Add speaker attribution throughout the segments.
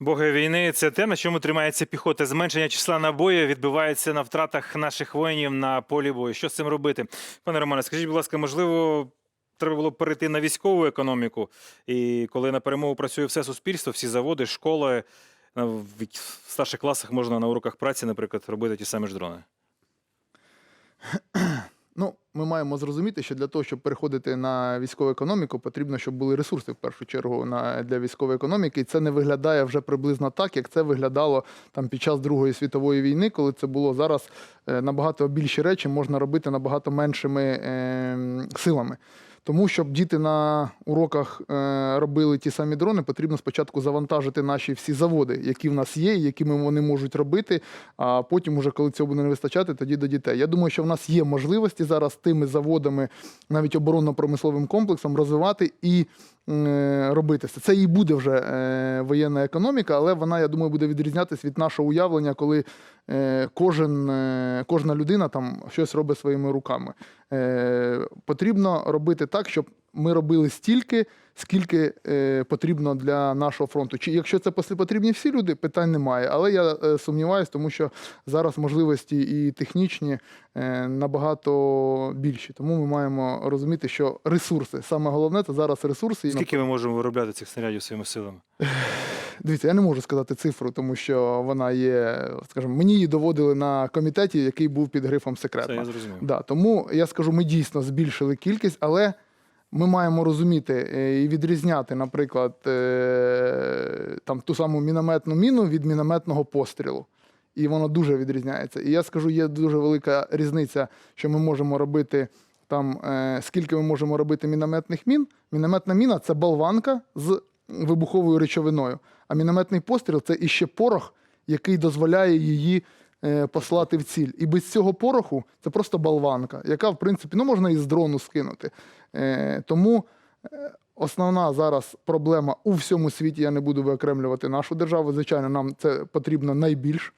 Speaker 1: Боги війни це те, на чому тримається піхота. Зменшення числа набоїв відбувається на втратах наших воїнів на полі бою. Що з цим робити? Пане Романе, скажіть, будь ласка, можливо, треба було перейти на військову економіку, і коли на перемогу працює все суспільство, всі заводи, школи, в старших класах можна на уроках праці, наприклад, робити ті самі ж дрони.
Speaker 2: Ми маємо зрозуміти, що для того, щоб переходити на військову економіку, потрібно, щоб були ресурси в першу чергу на для військової економіки. І це не виглядає вже приблизно так, як це виглядало там під час Другої світової війни, коли це було зараз е, набагато більші речі можна робити набагато меншими е, силами. Тому, щоб діти на уроках е, робили ті самі дрони, потрібно спочатку завантажити наші всі заводи, які в нас є, якими вони можуть робити. А потім, уже коли цього буде не вистачати, тоді до дітей. Я думаю, що в нас є можливості зараз тими заводами, навіть оборонно-промисловим комплексом, розвивати і е, робити це. І буде вже е, воєнна економіка, але вона, я думаю, буде відрізнятися від нашого уявлення, коли е, кожен, кожна людина там щось робить своїми руками. Потрібно робити так, щоб ми робили стільки, скільки е, потрібно для нашого фронту. Чи якщо це потрібні всі люди, питань немає. Але я е, сумніваюся, тому що зараз можливості і технічні е, набагато більші. Тому ми маємо розуміти, що ресурси саме головне це зараз ресурси. І
Speaker 1: Скільки ми можемо виробляти цих снарядів своїми силами?
Speaker 2: Дивіться, я не можу сказати цифру, тому що вона є, скажімо, мені її доводили на комітеті, який був під грифом
Speaker 1: Це я зрозумів.
Speaker 2: Да, тому я скажу, ми дійсно збільшили кількість, але ми маємо розуміти е, і відрізняти, наприклад, е, там ту саму мінометну міну від мінометного пострілу. І воно дуже відрізняється. І я скажу, є дуже велика різниця, що ми можемо робити там, е, скільки ми можемо робити мінометних мін. Мінометна міна це болванка з вибуховою речовиною. А мінометний постріл це іще порох, який дозволяє її послати в ціль. І без цього пороху це просто болванка, яка, в принципі, ну можна і з дрону скинути. Е, тому е, основна зараз проблема у всьому світі, я не буду виокремлювати нашу державу. Звичайно, нам це потрібно найбільш.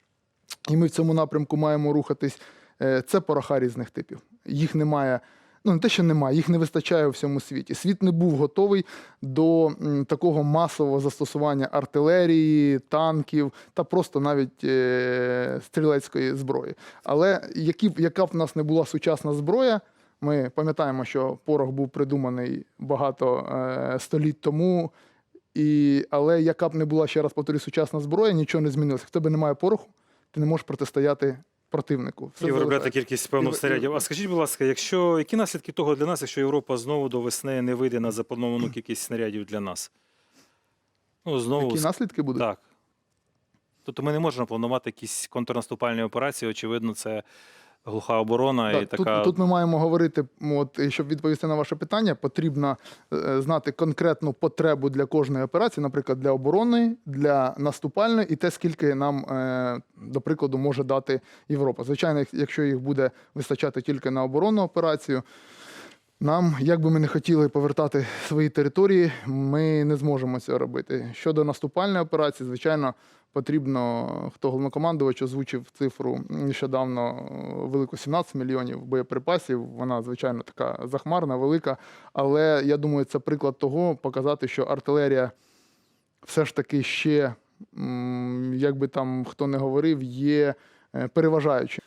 Speaker 2: І ми в цьому напрямку маємо рухатись. Е, Це пороха різних типів. Їх немає. Ну, не те, що немає, їх не вистачає у всьому світі. Світ не був готовий до такого масового застосування артилерії, танків та просто навіть е, стрілецької зброї. Але які, яка б в нас не була сучасна зброя, ми пам'ятаємо, що порох був придуманий багато е, століть тому. І, але яка б не була, ще раз повторюю, сучасна зброя, нічого не змінилося. В тебе немає пороху, ти не можеш протистояти противнику. Все
Speaker 1: І виробляти кількість певних
Speaker 2: І- і-
Speaker 1: снарядів. А скажіть, будь ласка, якщо які наслідки того для нас, якщо Європа знову до весни не вийде на заплановану кількість снарядів для нас? Ну, знову
Speaker 2: Які наслідки будуть?
Speaker 1: так. Тобто ми не можемо планувати якісь контрнаступальні операції. Очевидно, це глуха оборона і така.
Speaker 2: тут, тут ми маємо говорити, от, щоб відповісти на ваше питання, потрібно е, знати конкретну потребу для кожної операції, наприклад, для оборонної, для наступальної, і те, скільки нам, е, до прикладу, може дати Європа. Звичайно, якщо їх буде вистачати тільки на оборонну операцію. Нам, як би ми не хотіли повертати свої території, ми не зможемо цього робити. Щодо наступальної операції, звичайно, потрібно, хто головнокомандувач озвучив цифру нещодавно велику 17 мільйонів боєприпасів. Вона, звичайно, така захмарна, велика. Але я думаю, це приклад того, показати, що артилерія все ж таки ще, як би там хто не говорив, є е, переважаючою.